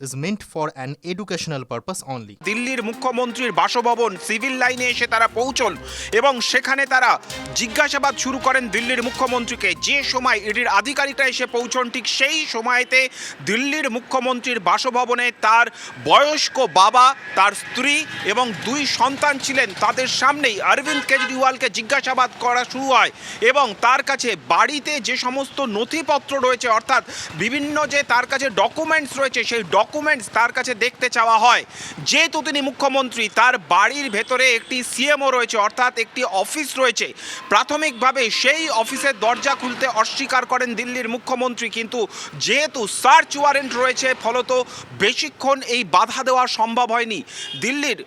is meant for an educational purpose only. দিল্লির মুখ্যমন্ত্রীর বাসভবন সিভিল লাইনে এসে তারা পৌঁছন এবং সেখানে তারা জিজ্ঞাসাবাদ শুরু করেন দিল্লির মুখ্যমন্ত্রীকে যে সময় ইডির আধিকারিকরা এসে পৌঁছন, ঠিক সেই সময়তে দিল্লির মুখ্যমন্ত্রীর বাসভবনে তার বয়স্ক বাবা, তার স্ত্রী এবং দুই সন্তান ছিলেন তাদের সামনেই অরবিন্দ কেজরিওয়ালকে জিজ্ঞাসাবাদ করা শুরু হয় এবং তার কাছে বাড়িতে যে সমস্ত নথিপত্র রয়েছে, অর্থাৎ বিভিন্ন যে তার কাছে ডকুমেন্টস রয়েছে, সেই ডকুমেন্টস তার কাছে দেখতে চাওয়া হয়। যেহেতু তিনি মুখ্যমন্ত্রী, তার বাড়ির ভেতরে একটি সিএমও রয়েছে, অর্থাৎ একটি অফিস রয়েছে। প্রাথমিকভাবে সেই অফিসের দরজা খুলতে অস্বীকার করেন দিল্লির মুখ্যমন্ত্রী, কিন্তু যেহেতু সার্চ ওয়ারেন্ট রয়েছে, ফলত বেশিক্ষণ এই বাধা দেওয়া সম্ভব হয়নি। দিল্লির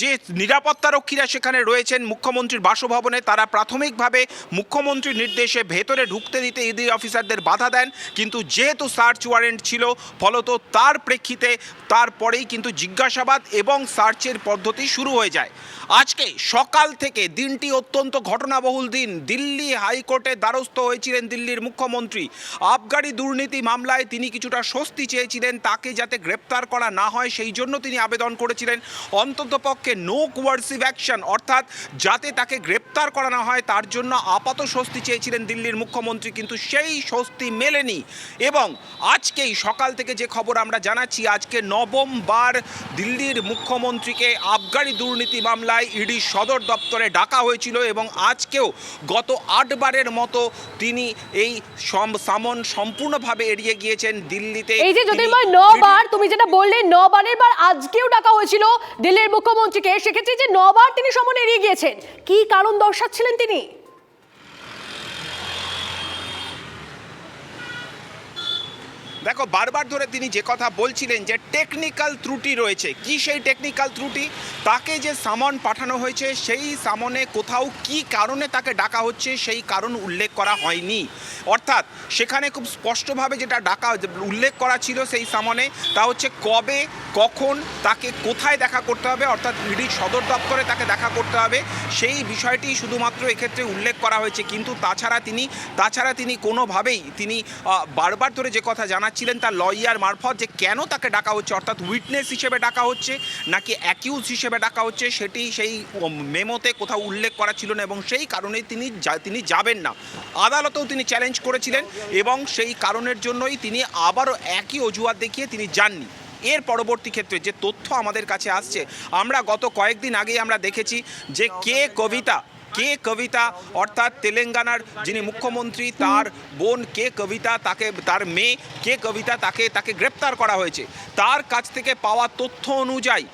যে নিরাপত্তারক্ষীরা সেখানে রয়েছেন মুখ্যমন্ত্রীর বাসভবনে, তারা প্রাথমিকভাবে মুখ্যমন্ত্রীর নির্দেশে ভেতরে ঢুকতে দিতে ইডি অফিসারদের বাধা দেন, কিন্তু যেহেতু সার্চ ওয়ারেন্ট ছিল, ফলত তার প্রেক্ষিতে তারপরেই কিন্তু জিজ্ঞাসাবাদ এবং সার্চের পদ্ধতি শুরু হয়ে যায়। আজকে সকাল থেকে দিনটি অত্যন্ত ঘটনাবহুল দিন। দিল্লি হাইকোর্টে দ্বারস্থ হয়েছিলেন দিল্লির মুখ্যমন্ত্রী। আবগারি দুর্নীতি মামলায় তিনি কিছুটা স্বস্তি চেয়েছিলেন, তাকে যাতে গ্রেপ্তার করা না হয় সেই জন্য তিনি আবেদন করেছিলেন। অন্ততপক্ষে নো কোয়ার্সিভ অ্যাকশন অর্থাৎ যাতে তাকে গ্রেপ্তার করা না হয় তার জন্য আপাত স্বস্তি চেয়েছিলেন দিল্লির মুখ্যমন্ত্রী, কিন্তু সেই স্বস্তি মেলেনি। এবং আজকেই সকাল থেকে যে খবর আমরা জানাচ্ছি আজকে নবমবার দিল্লির মুখ্যমন্ত্রীকে আবগারি দুর্নীতি মামলায় ইডি সদর দপ্তরে ডাকা হয়েছিল এবং আজকেও গত আটবারের মতো তিনি এই সম- সামন সম্পূর্ণভাবে এড়িয়ে গিয়েছেন দিল্লিতে। এই যে জ্যোতির্ময় নবার তুমি যেটা বললে নবারের বার আজকেও ডাকা হয়েছিল দিল্লির মুখ্যমন্ত্রীকে। সেক্ষেত্রে যে নবার তিনি সমন এড়িয়ে গিয়েছেন কি কারণ দর্শাচ্ছিলেন তিনি? দেখো, বারবার ধরে তিনি যে কথা বলছিলেন যে টেকনিক্যাল ত্রুটি রয়েছে, কি সেই টেকনিক্যাল ত্রুটি? তাকে যে সামন পাঠানো হয়েছে, সেই সামনে কোথাও কি কারণে তাকে ডাকা হচ্ছে, সেই কারণ উল্লেখ করা হয়নি। অর্থাৎ সেখানে খুব স্পষ্টভাবে যেটা ডাকা উল্লেখ করা ছিল সেই সামনে, তা হচ্ছে কবে, কখন তাকে কোথায় দেখা করতে হবে, অর্থাৎ ইডি সদর দপ্তরে তাকে দেখা করতে হবে, সেই বিষয়টি শুধুমাত্র এক্ষেত্রে উল্লেখ করা হয়েছে। কিন্তু তাছাড়া তিনি তাছাড়া তিনি কোনোভাবেই, তিনি বারবার ধরে যে কথা জানাচ্ছিলেন তার লয়ার মারফত যে কেন তাকে ডাকা হচ্ছে, অর্থাৎ উইটনেস হিসেবে ডাকা হচ্ছে, নাকি অ্যাকিউজ হিসেবে ডাকা হচ্ছে, সেটি সেই মেমোতে কোথাও উল্লেখ করা ছিল না এবং সেই কারণেই তিনি তিনি যাবেন না। আদালতেও তিনি চ্যালেঞ্জ করেছিলেন এবং সেই কারণের জন্যই তিনি আবারও একই অজুহাত দেখিয়ে তিনি যাননি। এর পরবর্তী ক্ষেত্রে যে তথ্য আমাদের কাছে আসছে, আমরা গত কয়েকদিন আগেই আমরা দেখেছি যে কে কবিতা কে কবিতা, অর্থাৎ তেলেঙ্গানার যিনি মুখ্যমন্ত্রী, তার বোন কে কবিতা, তাকে, তার মেয়ে কে কবিতা, তাকে তাকে গ্রেপ্তার করা হয়েছে। তার কাছ থেকে পাওয়া তথ্য অনুযায়ী,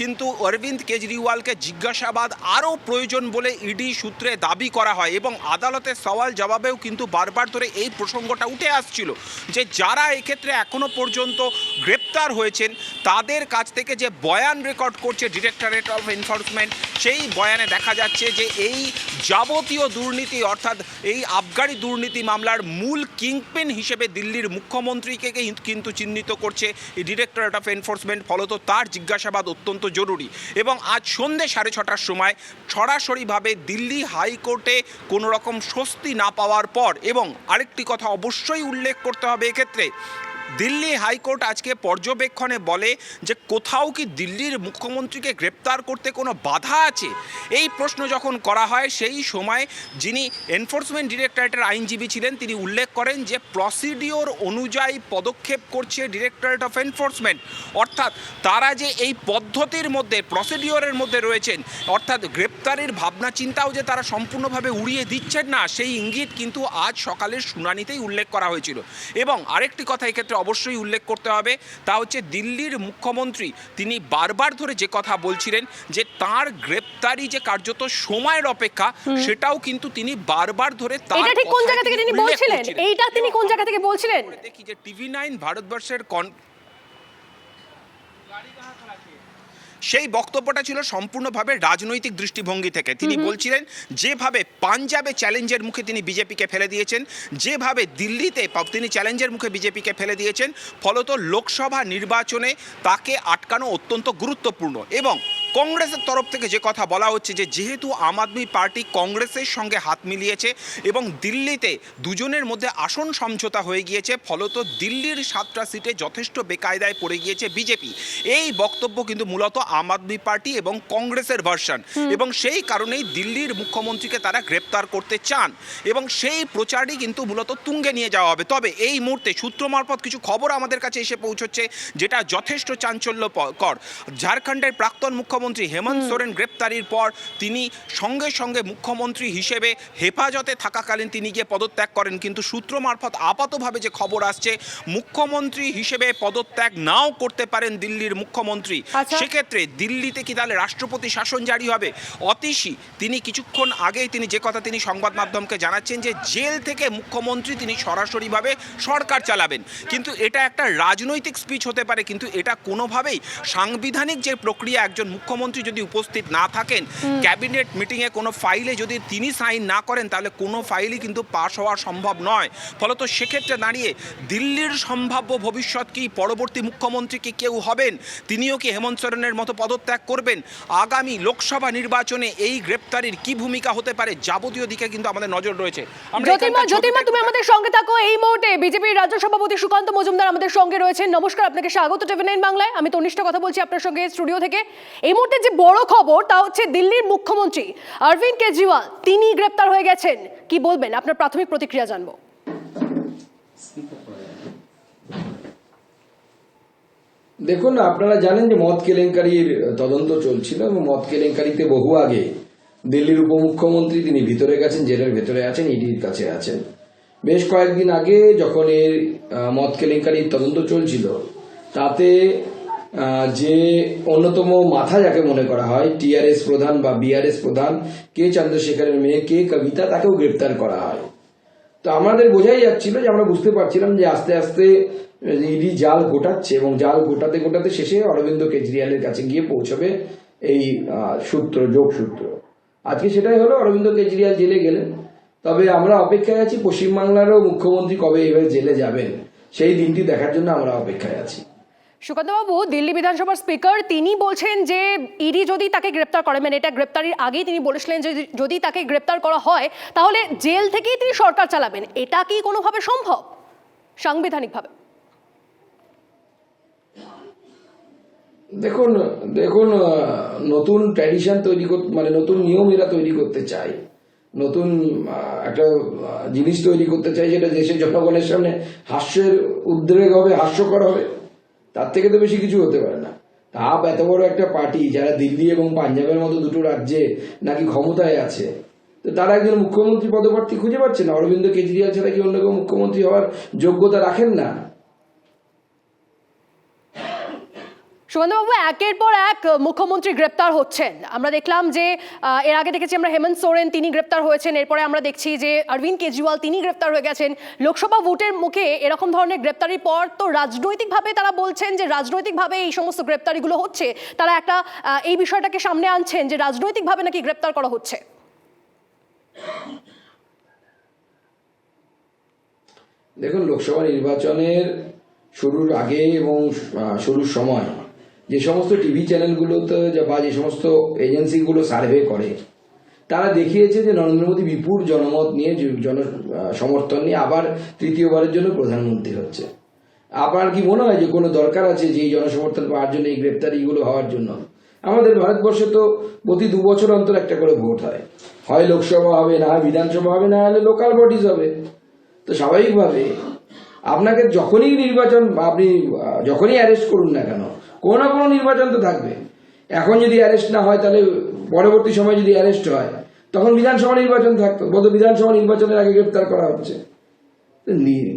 কিন্তু অরবিন্দ কেজরিওয়ালকে জিজ্ঞাসাবাদ আরও প্রয়োজন বলে ইডি সূত্রে দাবি করা হয় এবং আদালতের সওয়াল জবাবেও কিন্তু বারবার ধরে এই প্রসঙ্গটা উঠে আসছিল যে যারা এক্ষেত্রে এখনও পর্যন্ত গ্রেপ্তার হয়েছেন, তাদের কাছ থেকে যে বয়ান রেকর্ড করছে ডিরেক্টরেট অফ এনফোর্সমেন্ট, সেই বয়ানে দেখা যাচ্ছে যে এই যাবতীয় দুর্নীতি, অর্থাৎ এই আবগারি দুর্নীতি মামলার মূল কিংপেন হিসেবে দিল্লির মুখ্যমন্ত্রীকে কিন্তু চিহ্নিত করছে ডিরেক্টরেট অফ এনফোর্সমেন্ট ফলত তার জিজ্ঞাসাবাদ অত্যন্ত জরুরি এবং আজ সন্ধে সাড়ে ছটার সময় সরাসরিভাবে দিল্লি হাইকোর্টে কোনো রকম স্বস্তি না পাওয়ার পর এবং আরেকটি কথা অবশ্যই উল্লেখ করতে হবে এক্ষেত্রে দিল্লি হাইকোর্ট আজকে পর্যবেক্ষণে বলে যে কোথাও কি দিল্লির মুখ্যমন্ত্রীকে গ্রেপ্তার করতে কোনো বাধা আছে? এই প্রশ্ন যখন করা হয়, সেই সময় যিনি এনফোর্সমেন্ট ডিরেক্টরেটের আইনজীবী ছিলেন, তিনি উল্লেখ করেন যে প্রসিডিওর অনুযায়ী পদক্ষেপ করছে ডিরেক্টরেট অফ এনফোর্সমেন্ট অর্থাৎ তারা যে এই পদ্ধতির মধ্যে প্রসিডিওরের মধ্যে রয়েছেন, অর্থাৎ গ্রেপ্তারের ভাবনা, চিন্তাও যে তারা সম্পূর্ণভাবে উড়িয়ে দিচ্ছেন না, সেই ইঙ্গিত কিন্তু আজ সকালের শুনানিতেই উল্লেখ করা হয়েছিল। এবং আরেকটি কথা এক্ষেত্রে অবশ্যই উল্লেখ করতে হবে। তা হচ্ছে দিল্লির মুখ্যমন্ত্রী তিনি বারবার ধরে যে কথা বলছিলেন যে তার গ্রেপ্তারি যে কার্যত সময়ের অপেক্ষা সেটাও কিন্তু তিনি বারবার ধরে তার ঠিক কোন জায়গা থেকে তিনি বলছিলেন? এইটা তিনি কোন জায়গা থেকে বলছিলেন? দেখি যে টিভি নাইন ভারতবর্ষের কন সেই বক্তব্যটা ছিল সম্পূর্ণভাবে রাজনৈতিক দৃষ্টিভঙ্গি থেকে। তিনি বলছিলেন যেভাবে পাঞ্জাবে চ্যালেঞ্জের মুখে তিনি বিজেপিকে ফেলে দিয়েছেন যেভাবে দিল্লিতে তিনি চ্যালেঞ্জের মুখে বিজেপিকে ফেলে দিয়েছেন ফলত লোকসভা নির্বাচনে তাকে আটকানো অত্যন্ত গুরুত্বপূর্ণ এবং কংগ্রেসের তরফ থেকে যে কথা বলা হচ্ছে যে যেহেতু আম আদমি পার্টি কংগ্রেসের সঙ্গে হাত মিলিয়েছে এবং দিল্লিতে দুজনের মধ্যে আসন সমঝোতা হয়ে গিয়েছে ফলত দিল্লির সাতটা সিটে যথেষ্ট বেকায়দায় পড়ে গিয়েছে বিজেপি। এই বক্তব্য কিন্তু মূলত আম আদমি পার্টি এবং কংগ্রেসের ভার্সন। এবং সেই কারণেই দিল্লির মুখ্যমন্ত্রীকে তারা গ্রেপ্তার করতে চান। এবং সেই প্রচারই কিন্তু মূলত তুঙ্গে নিয়ে যাওয়া হবে। তবে এই মুহূর্তে সূত্র মারফত কিছু খবর আমাদের কাছে এসে পৌঁছচ্ছে যেটা যথেষ্ট চাঞ্চল্যকর ঝাড়খণ্ডের প্রাক্তন মুখ্যমন্ত্রী হেমন্ত সোরেন গ্রেপ্তারির পর তিনি সঙ্গে সঙ্গে মুখ্যমন্ত্রী হিসেবে হেফাজতে থাকাকালীন তিনি গিয়ে পদত্যাগ করেন। কিন্তু সূত্র মারফত আপাতভাবে যে খবর আসছে মুখ্যমন্ত্রী হিসেবে পদত্যাগ নাও করতে পারেন দিল্লির মুখ্যমন্ত্রী। আচ্ছা। সেক্ষেত্রে দিল্লিতে কি তাহলে রাষ্ট্রপতি শাসন জারি হবে? অতিশী তিনি কিছুক্ষণ আগেই তিনি যে কথা তিনি সংবাদ মাধ্যমকে জানাচ্ছেন যে জেল থেকে মুখ্যমন্ত্রী তিনি সরাসরিভাবে সরকার চালাবেন। কিন্তু এটা একটা রাজনৈতিক স্পিচ হতে পারে কিন্তু এটা কোনোভাবেই সাংবিধানিক যে প্রক্রিয়া একজন মুখ্যমন্ত্রী যদি উপস্থিত না থাকেন ক্যাবিনেট মিটিংয়ে কোনো ফাইলে যদি তিনি সাইন না করেন তাহলে কোনো ফাইলই কিন্তু পাশ হওয়া সম্ভব নয়। ফলত সেক্ষেত্রে দাঁড়িয়ে দিল্লির সম্ভাব্য ভবিষ্যৎ কি? পরবর্তী মুখ্যমন্ত্রী কি কেউ হবেন? তিনিও কি হেমন্ত সোরেনের মতো পদত্যাগ করবেন? আগামী লোকসভা নির্বাচনে এই গ্রেপ্তারির কি ভূমিকা হতে পারে? যাবতীয় দিকে কিন্তু আমাদের নজর রয়েছে। তুমি আমাদের সঙ্গে থাকো। এই মুহূর্তে বিজেপির রাজ্য সভাপতি সুকান্ত মজুমদার আমাদের সঙ্গে রয়েছেন। নমস্কার আপনাকে স্বাগত টিভি নাইন বাংলায়। আমি তনিষ্ঠ কথা বলছি আপনার সঙ্গে স্টুডিও থেকে। এই মুহূর্তে যে বড় খবর, তা হচ্ছে দিল্লির মুখ্যমন্ত্রী অরবিন্দ কেজরিওয়াল। তিনি গ্রেপ্তার হয়ে গেছেন। কি বলবেন? আপনার প্রাথমিক প্রতিক্রিয়া জানব। দেখুন, আপনারা জানেন যে মদ কেলেঙ্কারির তদন্ত চলছিল এবং মদ কেলেঙ্কারিতে বহু আগে দিল্লির উপমুখ্যমন্ত্রী তিনি ভিতরে গেছেন, জেলের ভেতরে আছেন, ইডির কাছে আছেন। বেশ কয়েকদিন আগে যখন এর মদ কেলেঙ্কারির তদন্ত চলছিল, তাতে যে অন্যতম মাথা যাকে মনে করা হয় টিআরএস প্রধান বা বিআরএস প্রধান, কে চন্দ্রশেখরের মেয়ে, কে কবিতা, তাকেও গ্রেপ্তার করা হয়। তো আমাদের বোঝাই যাচ্ছিল যে আমরা বুঝতে পারছিলাম যে আস্তে আস্তে ইডি জাল গোটাচ্ছে এবং জাল গোটাতে গোটাতে শেষে অরবিন্দ কেজরিওয়ালের কাছে গিয়ে পৌঁছবে এই সূত্র, যোগ সূত্র। আজকে সেটাই হলো, অরবিন্দ কেজরিওয়াল জেলে গেলেন। তবে আমরা অপেক্ষায় আছি, পশ্চিমবাংলারও মুখ্যমন্ত্রী কবে এবার জেলে যাবেন, সেই দিনটি দেখার জন্য আমরা অপেক্ষায় আছি। সুকান্তবাবু, দিল্লি বিধানসভার স্পিকার, তিনি বলছেন যে ইডি যদি তাকে গ্রেপ্তার করে মানে এটা গ্রেপ্তারির আগেই তিনি বলেছিলেন যে যদি তাকে গ্রেপ্তার করা হয়, তাহলে জেল থেকেই তিনি সরকার চালাবেন। এটা কি কোনোভাবে সম্ভব? সাংবিধানিকভাবে। দেখুন দেখুন নতুন ট্র্যাডিশন তৈরি করতে মানে নতুন নিয়ম এরা তৈরি করতে চায়। নতুন একটা জিনিস তৈরি করতে চাই যেটা দেশের জনগণের সামনে হাস্যের উদ্রেক হবে, হাস্যকর হবে। তার থেকে তো বেশি কিছু হতে পারে না। তাপ এত বড় একটা পার্টি, যারা দিল্লি এবং পাঞ্জাবের মতো দুটো রাজ্যে নাকি ক্ষমতায় আছে, তো তারা একজন মুখ্যমন্ত্রী পদপ্রার্থী খুঁজে পাচ্ছে না। অরবিন্দ কেজরিওয়াল ছাড়া কি অন্য কেউ মুখ্যমন্ত্রী হওয়ার যোগ্যতা রাখেন না? সুগন্ধবাবু, একের পর এক মুখ্যমন্ত্রী গ্রেপ্তার হচ্ছেন। আমরা দেখলাম যে এর আগে দেখেছি আমরা হেমন্ত সোরেন, তিনি গ্রেপ্তার হয়েছেন। এরপরে আমরা দেখছি যে, অরবিন্দ কেজরিওয়াল, তিনি গ্রেপ্তার হয়ে গেছেন। লোকসভা ভোটের মুখে এরকম ধরনের গ্রেপ্তারির পর তো রাজনৈতিকভাবে তারা বলছেন যে, রাজনৈতিকভাবে এই সমস্ত গ্রেপ্তারিগুলো হচ্ছে। তারা একটা এই বিষয়টাকে সামনে আনছেন যে, রাজনৈতিকভাবে নাকি গ্রেপ্তার করা হচ্ছে। দেখুন, লোকসভা নির্বাচনের শুরুর আগে এবং শুরুর সময় যে সমস্ত টিভি চ্যানেলগুলোতে বা যে সমস্ত এজেন্সিগুলো সার্ভে করে, তারা দেখিয়েছে যে নরেন্দ্র মোদী বিপুল জনমত নিয়ে জন সমর্থন নিয়ে আবার তৃতীয়বারের জন্য প্রধানমন্ত্রী হচ্ছে। আপনার কি মনে হয় যে কোনো দরকার আছে যে এই জনসমর্থন পাওয়ার জন্য, এই গ্রেপ্তারিগুলো হওয়ার জন্য? আমাদের ভারতবর্ষে তো প্রতি দু বছর অন্তর একটা করে ভোট হয়। হয় লোকসভা হবে, না বিধানসভা হবে, না হলে লোকাল বডিজ হবে। তো স্বাভাবিকভাবে আপনাকে যখনই নির্বাচন আপনি যখনই অ্যারেস্ট করুন না কেন কোনো না কোনো নির্বাচন তো থাকবে। এখন যদি অ্যারেস্ট না হয়, তাহলে পরবর্তী সময় যদি অ্যারেস্ট হয়, তখন বিধানসভা নির্বাচন থাকতো। বলতো বিধানসভা নির্বাচনের আগে গ্রেপ্তার করা হচ্ছে।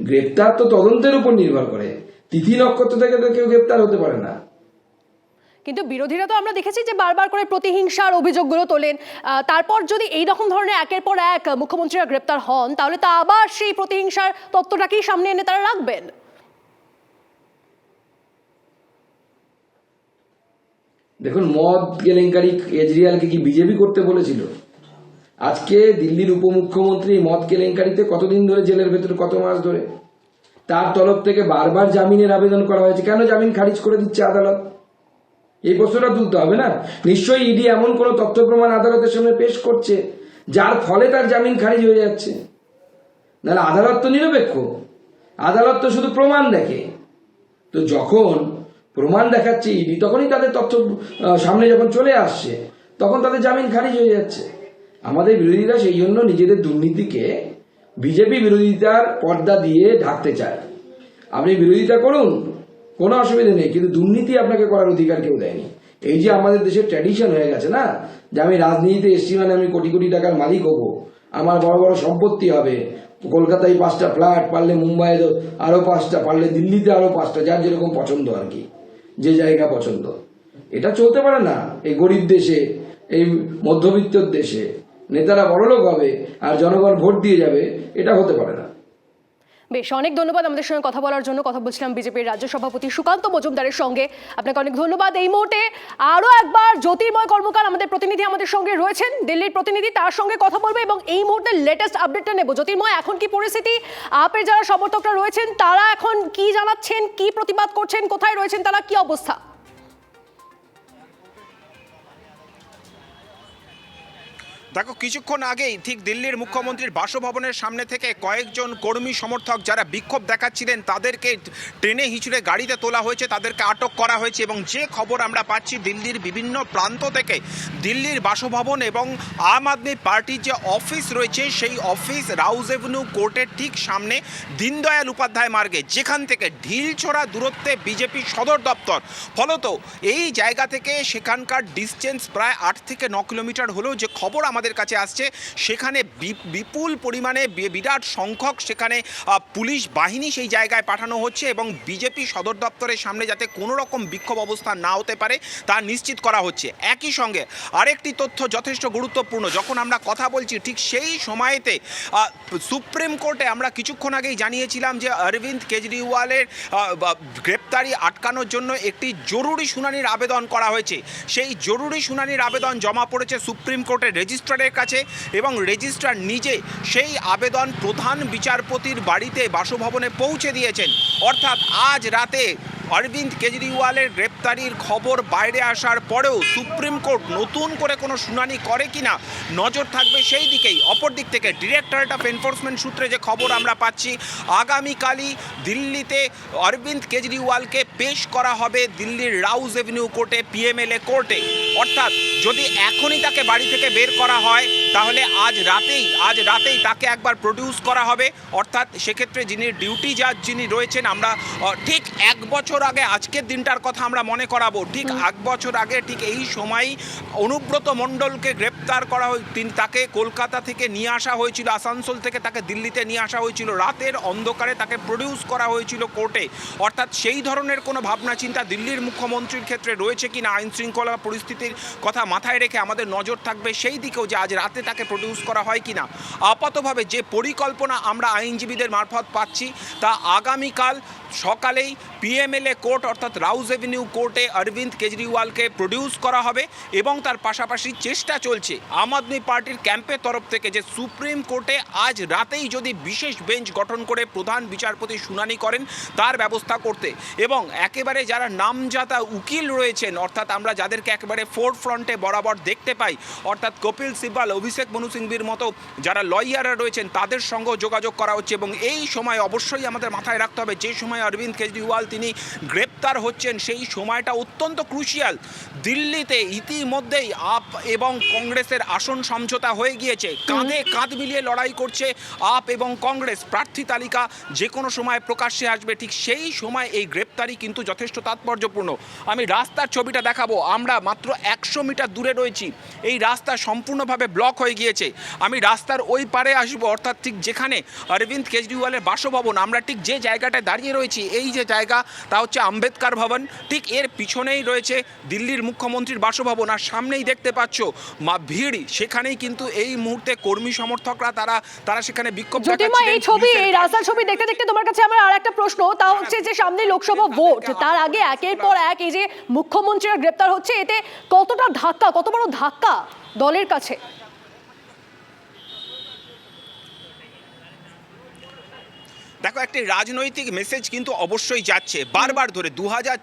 গ্রেপ্তার তো তদন্তের উপর নির্ভর করে। তিথি নক্ষত্র থেকে তো কেউ গ্রেপ্তার হতে পারে না। কিন্তু বিরোধীরা তো আমরা দেখেছি যে বারবার করে প্রতিহিংসার অভিযোগগুলো তোলেন। তারপর যদি এই রকম ধরনের একের পর এক মুখ্যমন্ত্রীরা গ্রেপ্তার হন, তাহলে তা আবার সেই প্রতিহিংসার তত্ত্বটাকেই সামনে এনে তারা রাখবেন। দেখুন, মদ, কেলেঙ্কারি, কেজরিওয়ালকে কি বিজেপি করতে বলেছিল? আজকে দিল্লির উপমুখ্যমন্ত্রী মদ, কেলেঙ্কারিতে কতদিন ধরে জেলের ভেতরে, কত মাস ধরে? তার তরফ থেকে বারবার জামিনের আবেদন করা হয়েছে। কেন জামিন খারিজ করে দিচ্ছে আদালত? এই প্রশ্নটা তুলতে হবে না। নিশ্চয়ই ইডি এমন কোনো তথ্য প্রমাণ আদালতের সামনে পেশ করছে, যার ফলে তার জামিন খারিজ হয়ে যাচ্ছে। নাহলে আদালত তো নিরপেক্ষ। আদালত তো শুধু প্রমাণ দেখে। তো যখন প্রমাণ দেখাচ্ছে, ইডি তখনই তাদের তথ্য সামনে যখন চলে আসছে, তখন তাদের জামিন খারিজ হয়ে যাচ্ছে। আমাদের বিরোধীরা সেই জন্য নিজেদের দুর্নীতিকে বিজেপি বিরোধিতার পর্দা দিয়ে ঢাকতে চায়। আপনি বিরোধিতা করুন, কোনো অসুবিধা নেই, কিন্তু দুর্নীতি আপনাকে করার অধিকার কেউ দেয়নি। এই যে আমাদের দেশের ট্র্যাডিশন হয়ে গেছে না, যে আমি রাজনীতিতে এসছি মানে আমি কোটি কোটি টাকার মালিক হব, আমার বড় বড় সম্পত্তি হবে, কলকাতায় পাঁচটা ফ্ল্যাট পারলে মুম্বাইয়ে আরও পাঁচটা, পারলে দিল্লিতে আরও পাঁচটা, যার যেরকম পছন্দ আর কি। যে জায়গা পছন্দ। এটা চলতে পারে না। এই গরিব দেশে, এই মধ্যবিত্তর দেশে। নেতারা বড়লোক হবে আর জনগণ ভোট দিয়ে যাবে, এটা হতে পারে না। বেশ, অনেক ধন্যবাদ আমাদের সঙ্গে কথা বলার জন্য। কথা বলছিলাম বিজেপির রাজ্য সভাপতি সুকান্ত মজুমদারের সঙ্গে। আপনাকে অনেক ধন্যবাদ এই মুহূর্তে। আরও একবার জ্যোতির্ময় কর্মকার আমাদের প্রতিনিধি আমাদের সঙ্গে রয়েছেন, দিল্লির প্রতিনিধি, তার সঙ্গে কথা বলবে এবং এই মুহূর্তে লেটেস্ট আপডেটটা নেব। জ্যোতির্ময়, এখন কি পরিস্থিতি? আপের যারা সমর্থকরা রয়েছেন, তারা এখন কি জানাচ্ছেন, কি প্রতিবাদ করছেন, কোথায় রয়েছেন, তারা কি অবস্থা? দেখো, কিছুক্ষণ আগেই ঠিক দিল্লির মুখ্যমন্ত্রীর বাসভবনের সামনে থেকে কয়েকজন কর্মী সমর্থক যারা বিক্ষোভ দেখাচ্ছিলেন, তাদেরকে ট্রেনে হিঁচড়ে গাড়িতে তোলা হয়েছে, তাদেরকে আটক করা হয়েছে এবং যে খবর আমরা পাচ্ছি, দিল্লির বিভিন্ন প্রান্ত থেকে, দিল্লির বাসভবন এবং আম আদমি পার্টির যে অফিস রয়েছে, সেই অফিস রাউজ এভিনিউ কোর্টের ঠিক সামনে দীনদয়াল উপাধ্যায় মার্গে, যেখান থেকে ঢিলছড়া দূরত্বে বিজেপি সদর দপ্তর। ফলত এই জায়গা থেকে সেখানকার ডিস্টেন্স প্রায় আট থেকে ন কিলোমিটার হলেও যে খবর আমাদের কাছে আসছে। সেখানে বিপুল পরিমাণে বিরাট সংখ্যক সেখানে পুলিশ বাহিনী সেই জায়গায় পাঠানো হচ্ছে এবং বিজেপি সদর দপ্তরের সামনে যাতে কোনো রকম বিক্ষোভ অবস্থা না হতে পারে, তা নিশ্চিত করা হচ্ছে। একই সঙ্গে আরেকটি তথ্য যথেষ্ট গুরুত্বপূর্ণ, যখন আমরা কথা বলছি, ঠিক সেই সময়তে সুপ্রিম কোর্টে আমরা কিছুক্ষণ আগেই জানিয়েছিলাম যে অরবিন্দ কেজরিওয়ালের গ্রেপ্তারি আটকানোর জন্য একটি জরুরি শুনানির আবেদন করা হয়েছে। সেই জরুরি শুনানির আবেদন জমা পড়েছে সুপ্রিম কোর্টের রেজিস্ট্রারের কাছে এবং রেজিস্ট্রার নিজে সেই আবেদন প্রধান বিচারপতির বাড়িতে বাসভবনে পৌঁছে দিয়েছেন। অর্থাৎ আজ রাতে অরবিন্দ কেজরিওয়ালের গ্রেপ্তারির খবর বাইরে আসার পরেও সুপ্রিম কোর্ট নতুন করে কোনো শুনানি করে কিনা নজর থাকবে সেই দিকেই। অপর দিক থেকে ডিরেক্টরেট অফ এনফোর্সমেন্ট সূত্রে যে খবর আমরা পাচ্ছি, আগামীকালই দিল্লিতে অরবিন্দ কেজরিওয়ালকে পেশ করা হবে দিল্লির রাউজ এভিনিউ কোর্টে পিএমএলএ কোর্টে অর্থাৎ যদি এখনই তাকে বাড়ি থেকে বের করা হয় তাহলে আজ রাতেই আজ রাতেই তাকে একবার প্রডিউস করা হবে। অর্থাৎ সেক্ষেত্রে যিনি ডিউটি জাজ যিনি রয়েছেন আমরা ঠিক এক বছর আগে আজকের দিনটার কথা আমরা মনে করাবো। ঠিক এক বছর আগে ঠিক এই সময়ই অনুব্রত মণ্ডলকে গ্রেপ্তার করা হয় তিনি তাকে কলকাতা থেকে নিয়ে আসা হয়েছিল আসানসোল থেকে তাকে দিল্লিতে নিয়ে আসা হয়েছিল। রাতের অন্ধকারে তাকে প্রডিউস করা হয়েছিল কোর্টে। অর্থাৎ সেই ধরনের কোনো ভাবনা চিন্তা দিল্লির মুখ্যমন্ত্রীর ক্ষেত্রে রয়েছে কিনা আইন শৃঙ্খলা পরিস্থিতির কথা মাথায় রেখে আমাদের নজর থাকবে সেই দিকেও যে আজ রাতে তাকে প্রডিউস করা হয় কিনা। আপাতভাবে যে পরিকল্পনা আমরা আইনজীবীদের মারফত পাচ্ছি তা আগামীকাল সকালেই পিএমএলএ কোর্ট অর্থাৎ রাউজ এভিনিউ কোর্টে অরবিন্দ কেজরিওয়ালকে প্রডিউস করা হবে এবং তার পাশাপাশি চেষ্টা চলছে আম আদমি পার্টির ক্যাম্পের তরফ থেকে যে সুপ্রিম কোর্টে আজ রাতেই যদি বিশেষ বেঞ্চ গঠন করে প্রধান বিচারপতি শুনানি করেন, তার ব্যবস্থা করতে। এবং একেবারে যারা নামজাতা উকিল রয়েছেন, অর্থাৎ আমরা যাদেরকে একেবারে ফোর ফ্রন্টে বরাবর দেখতে পাই, অর্থাৎ কপিল সিব্বাল, অভিষেক মনু সিংভির মতো যারা লয়াররা রয়েছেন, তাদের সঙ্গেও যোগাযোগ করা হচ্ছে এবং এই সময় অবশ্যই আমাদের মাথায় রাখতে হবে, যে সময় অরবিন্দ কেজরিওয়াল তিনি গ্রেপ্তার হচ্ছেন। সেই সময়টা অত্যন্ত ক্রুশিয়াল দিল্লিতে ইতিমধ্যেই আপ এবং কংগ্রেসের আসন সমঝোতা হয়ে গিয়েছে। কাঁধে কাঁধ মিলিয়ে লড়াই করছে আপ এবং কংগ্রেস। প্রার্থী তালিকা যে কোনো সময় প্রকাশ্যে আসবে, ঠিক সেই সময় এই গ্রেপ্তারি কিন্তু যথেষ্ট তাৎপর্যপূর্ণ। আমি রাস্তার ছবিটা দেখাবো। আমরা মাত্র একশো মিটার দূরে রয়েছি। এই রাস্তা সম্পূর্ণভাবে ব্লক হয়ে গিয়েছে। আমি রাস্তার ওই পারে আসব, অর্থাৎ ঠিক যেখানে অরবিন্দ কেজরিওয়ালের বাসভবন। আমরা ঠিক যে জায়গাটায় দাঁড়িয়ে রয়েছি এই যে জায়গা তা হচ্ছে আম্বেদকার ভবন। ঠিক এর পিছনেই রয়েছে দিল্লির মুখ্যমন্ত্রীর বাসভবন। আর সামনেই দেখতে পাচ্ছ মা ভিড়। সেখানেই কিন্তু এই মুহূর্তে কর্মী সমর্থকরা তারা তারা সেখানে বিক্ষোভ এই ছবি এই রাস্তার ছবি দেখতে দেখতে তোমার কাছে আমার আর একটা প্রশ্ন। তা হচ্ছে যে সামনে লোকসভা ভোট। তার আগে একের পর এক এই যে মুখ্যমন্ত্রীরা গ্রেপ্তার হচ্ছে এতে কতটা ধাক্কা কত বড় ধাক্কা দলের কাছে? দেখো একটি রাজনৈতিক মেসেজ কিন্তু অবশ্যই যাচ্ছে। বারবার ধরে দু হাজার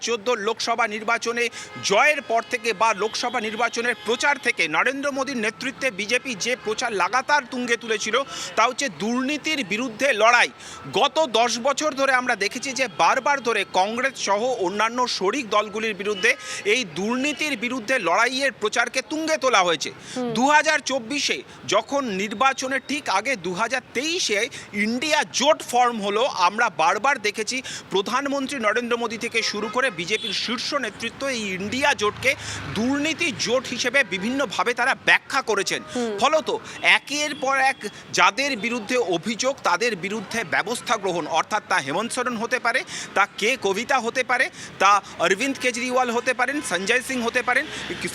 লোকসভা নির্বাচনে জয়ের পর থেকে বা লোকসভা নির্বাচনের প্রচার থেকে নরেন্দ্র মোদীর নেতৃত্বে বিজেপি যে প্রচার লাগাতার তুঙ্গে তুলেছিল তা হচ্ছে দুর্নীতির বিরুদ্ধে লড়াই। গত দশ বছর ধরে আমরা দেখেছি যে বারবার ধরে কংগ্রেস সহ অন্যান্য শরিক দলগুলির বিরুদ্ধে এই দুর্নীতির বিরুদ্ধে লড়াইয়ের প্রচারকে তুঙ্গে তোলা হয়েছে। দু হাজার চব্বিশে যখন নির্বাচনের ঠিক আগে দু হাজার তেইশে ইন্ডিয়া জোট ফর্ম হলো আমরা বারবার দেখেছি প্রধানমন্ত্রী নরেন্দ্র মোদী থেকে শুরু করে বিজেপির শীর্ষ নেতৃত্ব এই ইন্ডিয়া জোটকে দুর্নীতি জোট হিসেবে বিভিন্নভাবে তারা ব্যাখ্যা করেছেন। ফলত একের পর এক যাদের বিরুদ্ধে অভিযোগ তাদের বিরুদ্ধে ব্যবস্থা গ্রহণ অর্থাৎ তা হেমন্ত সোরেন হতে পারে তা কে কবিতা হতে পারে তা অরবিন্দ কেজরিওয়াল হতে পারেন সঞ্জয় সিং হতে পারেন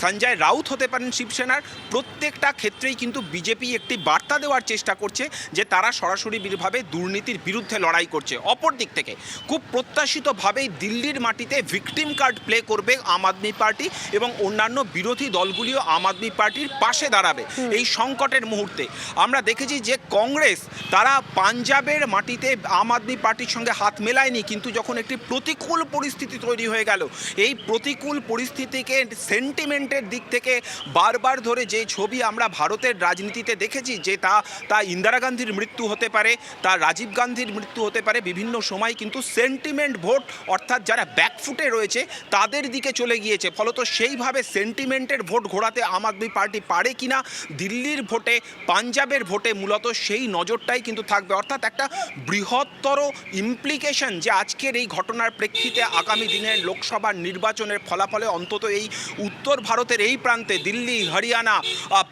সঞ্জয় রাউত হতে পারেন শিবসেনার প্রত্যেকটা ক্ষেত্রেই কিন্তু বিজেপি একটি বার্তা দেওয়ার চেষ্টা করছে যে তারা সরাসরিভাবে দুর্নীতির বিরুদ্ধে লড়াই করছে। অপর দিক থেকে খুব প্রত্যাশিতভাবেই দিল্লির মাটিতে ভিকটিম কার্ড প্লে করবে আম আদমি পার্টি এবং অন্যান্য বিরোধী দলগুলিও আম আদমি পার্টির পাশে দাঁড়াবে এই সংকটের মুহূর্তে। আমরা দেখেছি যে কংগ্রেস তারা পাঞ্জাবের মাটিতে আম আদমি পার্টির সঙ্গে হাত মেলায়নি কিন্তু যখন একটি প্রতিকূল পরিস্থিতি তৈরি হয়ে গেল এই প্রতিকূল পরিস্থিতিকে সেন্টিমেন্টের দিক থেকে বারবার ধরে যে ছবি আমরা ভারতের রাজনীতিতে দেখেছি যে তা তা ইন্দিরা গান্ধীর মৃত্যু হতে পারে তা রাজীব গান্ধীর মৃত্যু হতে পারে। বিভিন্ন সময় কিন্তু সেন্টিমেন্ট ভোট অর্থাৎ যারা ব্যাকফুটে রয়েছে, তাদের দিকে চলে গিয়েছে। ফলত সেইভাবে সেন্টিমেন্টের ভোট ঘোরাতে আম আদমি পার্টি পারে কি না দিল্লির ভোটে, পাঞ্জাবের ভোটে মূলত সেই নজরটাই কিন্তু থাকবে। অর্থাৎ একটা বৃহত্তর ইমপ্লিকেশন যে আজকের এই ঘটনার প্রেক্ষিতে আগামী দিনের লোকসভা নির্বাচনের ফলাফলে অন্তত এই উত্তর ভারতের এই প্রান্তে দিল্লি, হরিয়ানা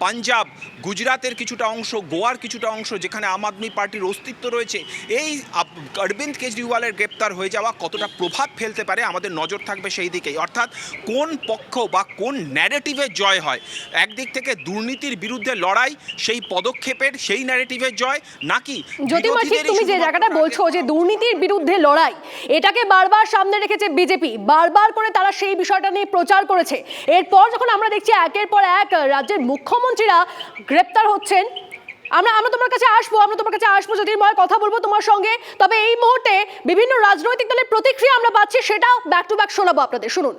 পাঞ্জাব, গুজরাতের কিছুটা অংশ, গোয়ার কিছুটা অংশ যেখানে আম আদমি পার্টির অস্তিত্ব রয়েছে, এই অরবিন্দ কেজরিওয়ালের গ্রেপ্তার হয়ে যাওয়া কতটা প্রভাব ফেলতে পারে আমাদের নজর থাকবে সেই দিকেই। অর্থাৎ কোন পক্ষ বা কোন ন্যারেটিভের জয় হয়? একদিক থেকে দুর্নীতির বিরুদ্ধে লড়াই সেই পদক্ষেপের সেই ন্যারেটিভের জয় নাকি তুমি যে জায়গাটা বলছো যে দুর্নীতির বিরুদ্ধে লড়াই এটাকে বারবার সামনে রেখেছে বিজেপি। বারবার করে তারা সেই বিষয়টা নিয়ে প্রচার করেছে। এরপর যখন আমরা দেখছি একের পর এক রাজ্যের মুখ্যমন্ত্রীরা গ্রেপ্তার হচ্ছেন আমরা আমরা তোমার কাছে আসবো আমরা তোমার কাছে আসবো জ্যোতির্ময় কথা বলবো তোমার সঙ্গে তবে এই মুহূর্তে বিভিন্ন রাজনৈতিক দলের প্রতিক্রিয়া আমরা পাচ্ছি সেটাও ব্যাক টু ব্যাক শোনাবো আপনাদের শুনুন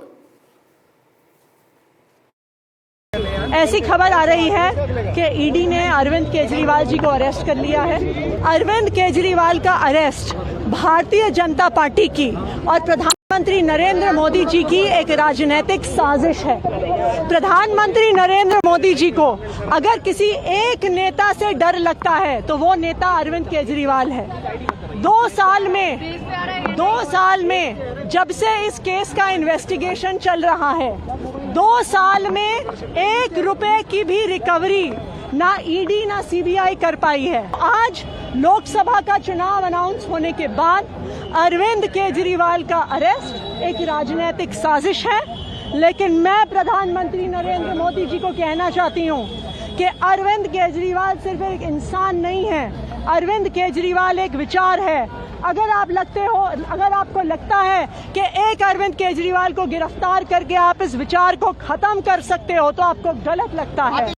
ऐसी खबर आ रही है कि ईडी ने अरविंद केजरीवाल जी को अरेस्ट कर लिया है अरविंद केजरीवाल का अरेस्ट भारतीय जनता पार्टी की और प्रधानमंत्री नरेंद्र मोदी जी की एक राजनीतिक साजिश है। प्रधानमंत्री नरेंद्र मोदी जी को अगर किसी एक नेता से डर लगता है तो वो नेता अरविंद केजरीवाल है। दो साल में, दो साल में जब से इस केस का इन्वेस्टिगेशन चल रहा है, दो साल में एक रुपए की भी रिकवरी ना ईडी ना सीबीआई कर पाई है। आज लोकसभा का चुनाव अनाउंस होने के बाद अरविंद केजरीवाल का अरेस्ट एक राजनीतिक साजिश है। लेकिन मैं प्रधानमंत्री नरेंद्र मोदी जी को कहना चाहती हूँ कि अरविंद केजरीवाल सिर्फ़ एक इंसान नहीं है। अरविंद केजरीवाल एक विचार है। अगर आप लगते हो, अगर आपको लगता है कि एक अरविंद केजरीवाल को गिरफ़्तार करके आप इस विचार को खत्म कर सकते हो तो आपको गलत लगता है।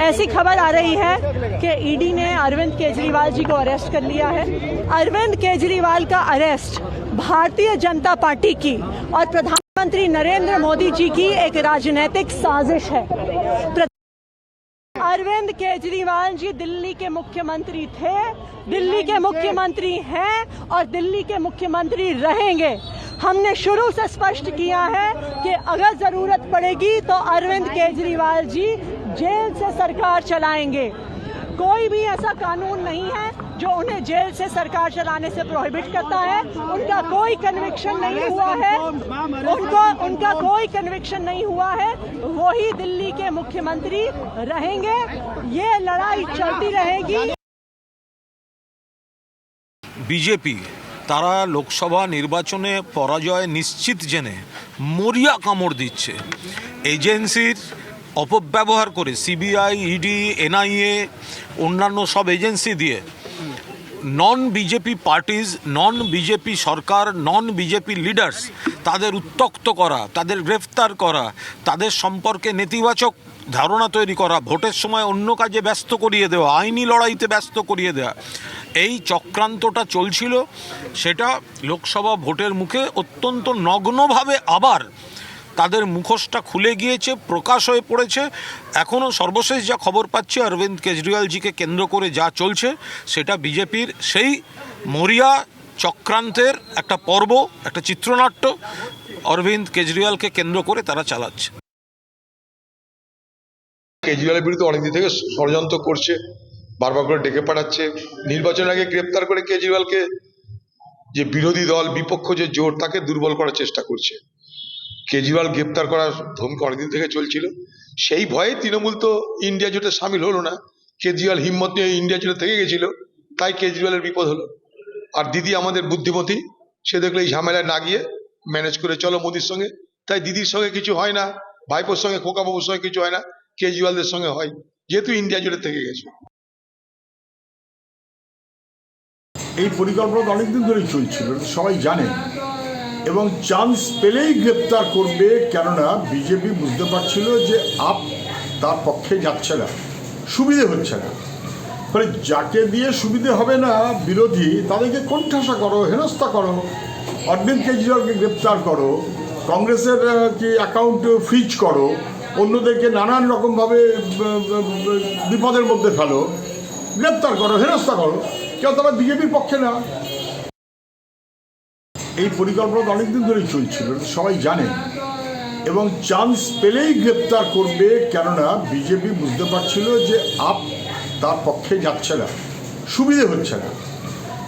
ऐसी खबर आ रही है कि ईडी ने अरविंद केजरीवाल जी को अरेस्ट कर लिया है। अरविंद केजरीवाल का अरेस्ट भारतीय जनता पार्टी की और प्रधानमंत्री नरेंद्र मोदी जी की एक राजनीतिक साजिश है। अरविंद केजरीवाल जी दिल्ली के मुख्यमंत्री थे, दिल्ली के मुख्यमंत्री हैं और दिल्ली के मुख्यमंत्री रहेंगे। हमने शुरू से स्पष्ट किया है कि अगर ज़रूरत पड़ेगी तो अरविंद केजरीवाल जी जेल से सरकार चलाएंगे कोई भी ऐसा कानून नहीं है जो उन्हें जेल से सरकार चलाने से प्रोहिबिट करता है उनका कोई कन्विक्शन नहीं हुआ है उनको उनका कोई कन्विक्शन नहीं हुआ है वही दिल्ली के मुख्यमंत्री रहेंगे ये लड़ाई चलती रहेगी বিজেপি তারা লোকসভা নির্বাচনে পরাজয় নিশ্চিত জেনে মরিয়া কামড় দিচ্ছে এজেন্সির অপব্যবহার করে সিবিআই, ইডি, এনআইএ, অন্যান্য সব এজেন্সি দিয়ে non BJP parties, non BJP সরকার, নন বিজেপি লিডার্স তাদের উত্তক্ত করা, তাদের গ্রেফতার করা, তাদের সম্পর্কে নেতিবাচক ধারণা তৈরি করা, ভোটের সময় অন্য কাজে ব্যস্ত করিয়ে দেওয়া, আইনি লড়াইতে ব্যস্ত করিয়ে দেওয়া। এই চক্রান্তটা চলছিল, সেটা লোকসভা ভোটের মুখে অত্যন্ত নগ্নভাবে আবার তাদের মুখোশটা খুলে গিয়েছে, প্রকাশ হয়ে পড়েছে। এখনও সর্বশেষ যা খবর পাচ্ছি, অরবিন্দ কেজরিওয়ালজিকে কেন্দ্র করে যা চলছে, সেটা বিজেপির সেই মরিয়া চক্রান্তের একটা পর্ব, একটা চিত্রনাট্য অরবিন্দ কেজরিওয়ালকে কেন্দ্র করে তারা চালাচ্ছে। কেজরিওয়ালের বিরুদ্ধে অনেকদিন থেকে ষড়যন্ত্র করছে, বারবার করে ডেকে পাঠাচ্ছে। নির্বাচনের আগে গ্রেপ্তার করে কেজরিওয়ালকে যে বিরোধী দল, বিপক্ষ যে জোর তাকে দুর্বল করার চেষ্টা করছে। কেজরিওয়াল গ্রেপ্তার করার ধমকি অনেকদিন থেকে চলছিল। সেই ভয়ে তৃণমূল তো ইন্ডিয়া জোটে সামিল হলো না। কেজরিওয়াল হিম্মত নিয়ে ইন্ডিয়া জোটে থেকে গেছিল, তাই কেজরিওয়ালের বিপদ হলো। আর দিদি আমাদের বুদ্ধিমতী, সে দেখল এই ঝামেলায় না গিয়ে ম্যানেজ করে চলো মোদির সঙ্গে। তাই দিদির সঙ্গে কিছু হয় না, ভাইপোর সঙ্গে, খোকাবাবুর সঙ্গে কিছু হয় না, কেজরিওয়ালদের সঙ্গে হয়, যেহেতু ইন্ডিয়া জুড়ে থেকে গেছে। এই পরিকল্পনা অনেকদিন ধরেই চলছিল সবাই জানে। এবং চান্স পেলেই গ্রেপ্তার করবে, কেননা বিজেপি বুঝতে পারছিল যে আপ তার পক্ষে যাচ্ছে না, সুবিধে হচ্ছে না। ফলে যাকে দিয়ে সুবিধে হবে না বিরোধী, তাদেরকে কোণঠাসা করো, হেনস্থা করো, অরবিন্দ কেজরিওয়ালকে গ্রেপ্তার করো, কংগ্রেসের কি অ্যাকাউন্ট ফ্রিজ করো, অন্যদেরকে নানান রকমভাবে বিপদের মধ্যে ফেলো, গ্রেপ্তার করো, হেনস্থা করো। কেউ তবে বিজেপির পক্ষে না। এই পরিকল্পনা অনেকদিন ধরেই চলছিল সবাই জানে। এবং চান্স পেলেই গ্রেপ্তার করবে, কেননা বিজেপি বুঝতে পারছিল যে আপ তার পক্ষে যাচ্ছে না, সুবিধে হচ্ছে না।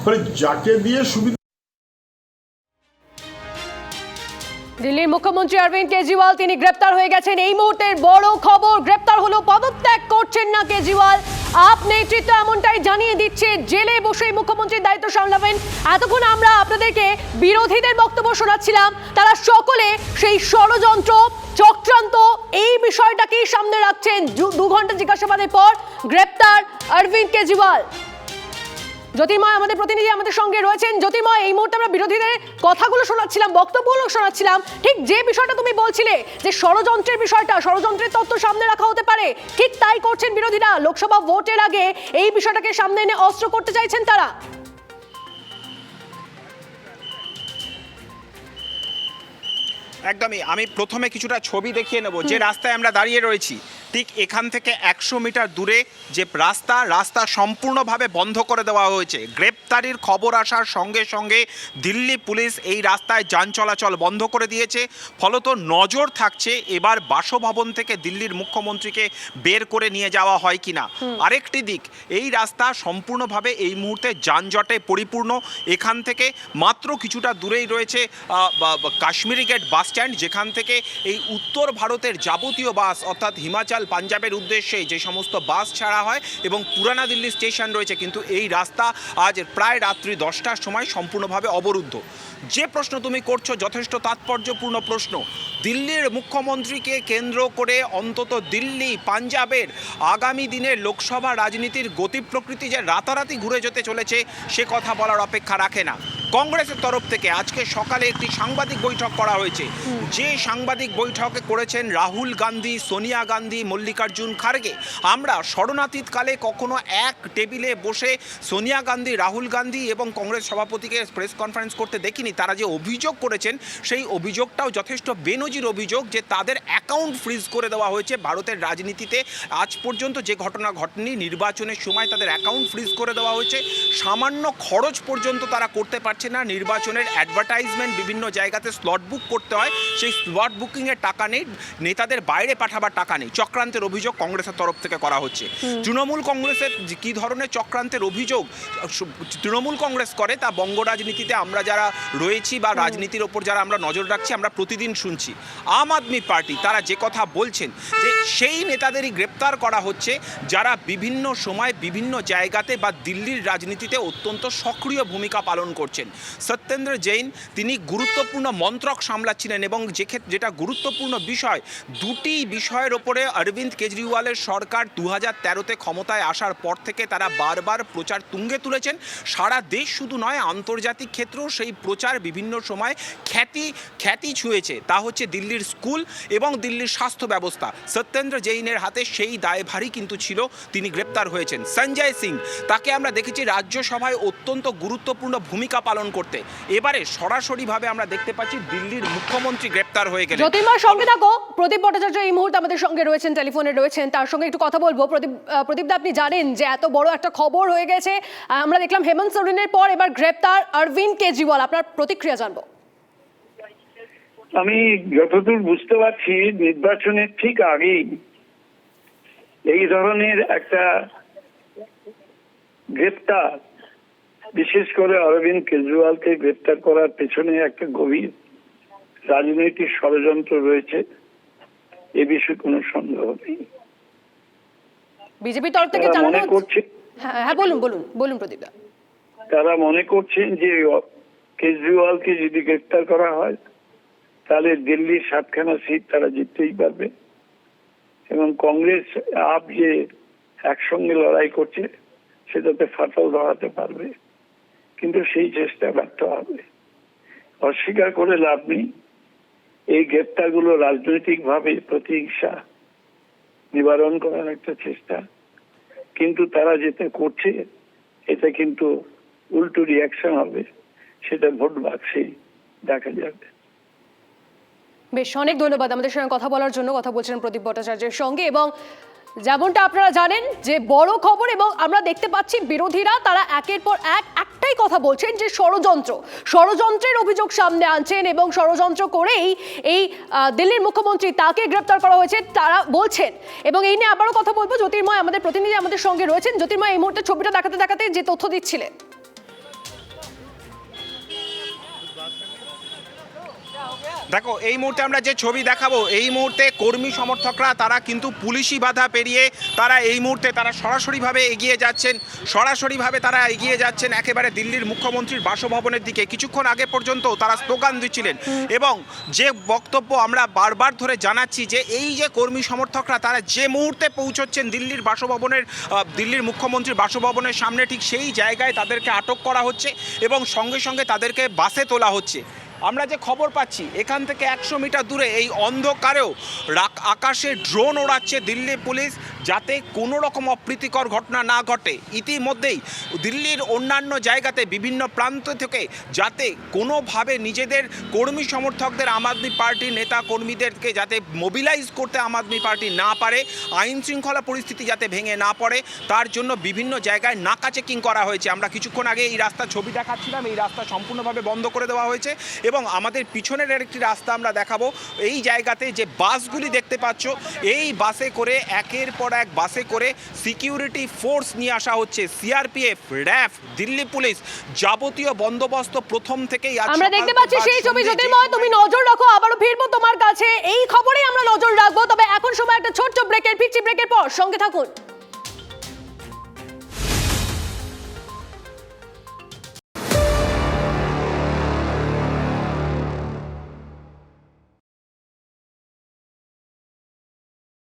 ফলে যাকে দিয়ে সুবিধা দিল্লির মুখ্যমন্ত্রী অরবিন্দ কেজরিওয়াল, তিনি গ্রেপ্তার হয়ে গেছেন। এই মুহূর্তের বড় খবর, গ্রেপ্তার হলো, পদত্যাগ করছেন না কেজরিওয়াল। আপ নেতৃত্ব এমনটাই জানিয়ে দিচ্ছে জেলে বসেই মুখ্যমন্ত্রীর দায়িত্ব সামলাবেন। এতক্ষণ আমরা আপনাদেরকে বিরোধীদের বক্তব্য শোনাচ্ছিলাম। তারা সকলে সেই ষড়যন্ত্র, চক্রান্ত, এই বিষয়টাকেই সামনে রাখছেন। দু- দু ঘণ্টা জিজ্ঞাসাবাদের পর গ্রেপ্তার অরবিন্দ কেজরিওয়াল। জ্যোতির্ময় আমাদের প্রতিনিধি আমাদের সঙ্গে রয়েছেন। জ্যোতির্ময়, এই মুহূর্তে আমরা বিরোধীদের কথাগুলো শোনাচ্ছিলাম, বক্তব্যগুলো শোনাচ্ছিলাম। ঠিক যে বিষয়টা তুমি বলছিলে, যে ষড়যন্ত্রের বিষয়টা, ষড়যন্ত্রের তত্ত্ব সামনে রাখা হতে পারে, ঠিক তাই করছেন বিরোধীরা। লোকসভা ভোটের আগে এই বিষয়টাকে সামনে এনে অস্ত্র করতে চাইছেন তারা। একদমই আমি প্রথমে কিছুটা ছবি দেখিয়ে নেব। যে রাস্তায় আমরা দাঁড়িয়ে রয়েছি ঠিক এখান থেকে একশো মিটার দূরে যে রাস্তা রাস্তা সম্পূর্ণভাবে বন্ধ করে দেওয়া হয়েছে। গ্রেপ্তারির খবর আসার সঙ্গে সঙ্গে দিল্লি পুলিশ এই রাস্তায় যান চলাচল বন্ধ করে দিয়েছে। ফলত নজর থাকছে এবার বাসভবন থেকে দিল্লির মুখ্যমন্ত্রীকে বের করে নিয়ে যাওয়া হয় কিনা। আরেকটি দিক এই রাস্তা সম্পূর্ণভাবে এই মুহূর্তে যানজটে পরিপূর্ণ। এখান থেকে মাত্র কিছুটা দূরেই রয়েছে কাশ্মীরি গেট বাস স্ট্যান্ড যেখান থেকে এই উত্তর ভারতের যাবতীয় বাস, অর্থাৎ হিমাচল, পাঞ্জাবের উদ্দেশ্যে যে সমস্ত বাস ছাড়া হয় এবং পুরানা দিল্লি স্টেশন রয়েছে, কিন্তু এই রাস্তা আজ প্রায় রাত্রি দশটার সময় সম্পূর্ণভাবে অবরুদ্ধ। যে প্রশ্ন তুমি করছ যথেষ্ট তাৎপর্যপূর্ণ প্রশ্ন। দিল্লির মুখ্যমন্ত্রীকে কেন্দ্র করে অন্তত দিল্লি, পাঞ্জাবের আগামী দিনের লোকসভা রাজনীতির গতি প্রকৃতি যে রাতারাতি ঘুরে যেতে চলেছে, সে কথা বলার অপেক্ষা রাখে না। কংগ্রেসের তরফ থেকে আজকে সকালে একটি সাংবাদিক বৈঠক করা হয়েছে। যে সাংবাদিক বৈঠকে করেছেন রাহুল গান্ধী সোনিয়া গান্ধী মল্লিকার্জুন খার্গে। আমরা শরণাতীতকালে কখনো এক টেবিলে বসে সোনিয়া গান্ধী রাহুল গান্ধী এবং কংগ্রেস সভাপতিকে প্রেস কনফারেন্স করতে দেখিনি। তারা যে অভিযোগ করেছেন সেই অভিযোগটাও যথেষ্ট বেনজির অভিযোগ যে তাদের অ্যাকাউন্ট ফ্রিজ করে দেওয়া হয়েছে ভারতের রাজনীতিতে। আজ পর্যন্ত যে ঘটনা ঘটেনি নির্বাচনের সময় তাদের অ্যাকাউন্ট ফ্রিজ করে দেওয়া হয়েছে। সামান্য খরচ পর্যন্ত তারা করতে পারছে না নির্বাচনের অ্যাডভার্টাইজমেন্ট বিভিন্ন জায়গাতে স্লট বুক করতে হয় সেই স্লট বুকিংয়ের টাকা নেই নেতাদের বাইরে পাঠাবার টাকা নেই চক্রান্তের অভিযোগ কংগ্রেসের তরফ থেকে করা হচ্ছে। তৃণমূল কংগ্রেসের কী ধরনের চক্রান্তের অভিযোগ তৃণমূল কংগ্রেস করে তা বঙ্গ রাজনীতিতে আমরা যারা রয়েছি বা রাজনীতির ওপর যারা আমরা নজর রাখছি আমরা প্রতিদিন শুনছি। আম আদমি পার্টি তারা যে কথা বলছেন যে সেই নেতাদেরই গ্রেপ্তার করা হচ্ছে যারা বিভিন্ন সময় বিভিন্ন জায়গাতে বা দিল্লির রাজনীতিতে অত্যন্ত সক্রিয় ভূমিকা পালন করছেন। সত্যেন্দ্র জৈন, তিনি গুরুত্বপূর্ণ মন্ত্রক সামলাচ্ছিলেন এবং যে যেটা গুরুত্বপূর্ণ বিষয়, দুটি বিষয়ের ওপরে অরবিন্দ কেজরিওয়ালের সরকার দু হাজার তেরোতে ক্ষমতায় আসার পর থেকে তারা বারবার প্রচার তুঙ্গে তুলেছেন। সারা দেশ শুধু নয়, আন্তর্জাতিক ক্ষেত্রেও সেই প্রচার বিভিন্ন সময় খ্যাতি খ্যাতি ছুঁয়েছে। তা হচ্ছে দিল্লির স্কুল এবং দিল্লির স্বাস্থ্য ব্যবস্থা। সত্যেন্দ্র জৈনের হাতে সেই দায়ভারই কিন্তু ছিল, তিনি গ্রেপ্তার হয়েছেন। সঞ্জয় সিং, তাকে আমরা দেখেছি রাজ্যসভায় অত্যন্ত গুরুত্বপূর্ণ ভূমিকা পালন করতে। এবারে সরাসরিভাবে আমরা দেখতে পাচ্ছি দিল্লির মুখ্যমন্ত্রী গ্রেপ্তার হয়ে গেলেন। জ্যোতির্ময় সঙ্গে থাকো প্রদীপ ভট্টাচার্য এই মুহূর্তে আমাদের সঙ্গে রয়েছেন টেলিফোনে রয়েছেন। তার সঙ্গে একটু কথা বলব। প্রদীপ প্রদীপদা আপনি জানেন যে এত বড় একটা খবর হয়ে গেছে। আমরা দেখলাম হেমন্ত সোরেনের পর এবার গ্রেপ্তার অরবিন্দ কেজরিওয়াল। আপনার প্রতিক্রিয়া জানব। আমি যতদূর বুঝতে পারছি নির্বাচনের ঠিক আগেই এই ধরনের একটা গ্রেপ্তার বিশেষ করে অরবিন্দ কেজরিওয়ালকে গ্রেপ্তার করার পেছনে একটা গভীর রাজনৈতিক ষড়যন্ত্র রয়েছে। এ বিষয়ে কোনো সন্দেহ নেই। বিজেপির তরফ থেকে তারা মনে করছে হ্যাঁ হ্যাঁ বলুন বলুন বলুন প্রদীপদা তারা মনে করছেন যে কেজরিওয়ালকে যদি গ্রেপ্তার করা হয় তাহলে দিল্লির সাতখানা সিট তারা জিততেই পারবে। এবং কংগ্রেস আপ যে একসঙ্গে লড়াই করছে সেটাতে ফাটল ধরাতে পারবে। কিন্তু সেই চেষ্টা ব্যর্থ হবে। অস্বীকার করে লাভ নেই। এই গ্রেপ্তারগুলো রাজনৈতিকভাবে প্রতিহিংসা, নিবারণ করার একটা চেষ্টা। কিন্তু তারা যেটা করছে, এটা কিন্তু উল্টো রিয়াকশন হবে। সেটা ভোট বাক্সেই দেখা যাবে। বেশ, অনেক ধন্যবাদ আমাদের সঙ্গে কথা বলার জন্য। কথা বলছিলেন প্রদীপ ভট্টাচার্যের সঙ্গে এবং যেমনটা আপনারা জানেন যে বড় খবর এবং আমরা দেখতে পাচ্ছি বিরোধীরা তারা একের পর এক একটাই কথা বলছেন যে ষড়যন্ত্র। ষড়যন্ত্রের অভিযোগ সামনে আনছেন এবং ষড়যন্ত্র করেই এই দিল্লির মুখ্যমন্ত্রী তাকে গ্রেপ্তার করা হয়েছে, তারা বলছেন। এবং এই নিয়ে আবারও কথা বলব। জ্যোতির্ময় আমাদের প্রতিনিধি আমাদের সঙ্গে রয়েছেন। জ্যোতির্ময়, এই মুহূর্তে ছবিটা দেখাতে দেখাতে যে তথ্য দিচ্ছিলেন। দেখো এই মুহূর্তে আমরা যে ছবি দেখাবো এই মুহূর্তে কর্মী সমর্থকরা তারা কিন্তু পুলিশি বাধা পেরিয়ে তারা এই মুহূর্তে তারা সরাসরিভাবে এগিয়ে যাচ্ছেন। সরাসরিভাবে তারা এগিয়ে যাচ্ছেন একেবারে দিল্লির মুখ্যমন্ত্রীর বাসভবনের দিকে। কিছুক্ষণ আগে পর্যন্ত তারা স্লোগান দিচ্ছিলেন এবং যে বক্তব্য আমরা বারবার ধরে জানাচ্ছি যে এই যে কর্মী সমর্থকরা তারা যে মুহূর্তে পৌঁছচ্ছেন দিল্লির বাসভবনের দিল্লির মুখ্যমন্ত্রীর বাসভবনের সামনে ঠিক সেই জায়গায় তাদেরকে আটক করা হচ্ছে এবং সঙ্গে সঙ্গে তাদেরকে বাসে তোলা হচ্ছে। আমরা যে খবর পাচ্ছি, এখান থেকে একশো মিটার দূরে এই অন্ধকারেও আকাশে ড্রোন ওড়াচ্ছে দিল্লি পুলিশ। যাতে কোনো রকম অপ্রীতিকর ঘটনা না ঘটে। ইতিমধ্যেই দিল্লির অন্যান্য জায়গাতে বিভিন্ন প্রান্ত থেকে যাতে কোনোভাবে নিজেদের কর্মী সমর্থকদের, আম আদমি পার্টির নেতা কর্মীদেরকে যাতে মোবিলাইজ করতে আম আদমি পার্টি না পারে, আইন শৃঙ্খলা পরিস্থিতি যাতে ভেঙে না পড়ে, তার জন্য বিভিন্ন জায়গায় নাকা চেকিং করা হয়েছে। আমরা কিছুক্ষণ আগে এই রাস্তার ছবি দেখাচ্ছিলাম, এই রাস্তা সম্পূর্ণভাবে বন্ধ করে দেওয়া হয়েছে এবং আমাদের পিছনের একটি রাস্তা আমরা দেখাবো। এই জায়গাতে যে বাসগুলি দেখতে পাচ্ছ, এই বাসে করে একের পর এক বাসে করে সিকিউরিটি ফোর্স নিয়ে আসা হচ্ছে। সিআরপিএফ র্যাফ দিল্লি পুলিশ যাবতীয় বন্দোবস্ত প্রথম থেকেই আমরা দেখতে পাচ্ছি সেই ছবি জ্যোতির্ময় তুমি নজর রাখো আবারও ফিরবো তোমার কাছে। এই খবরেই আমরা নজর রাখব তবে এখন সময় একটা ছোট্ট ব্রেকের ফিরছি ব্রেকের পর। সঙ্গে থাকুন।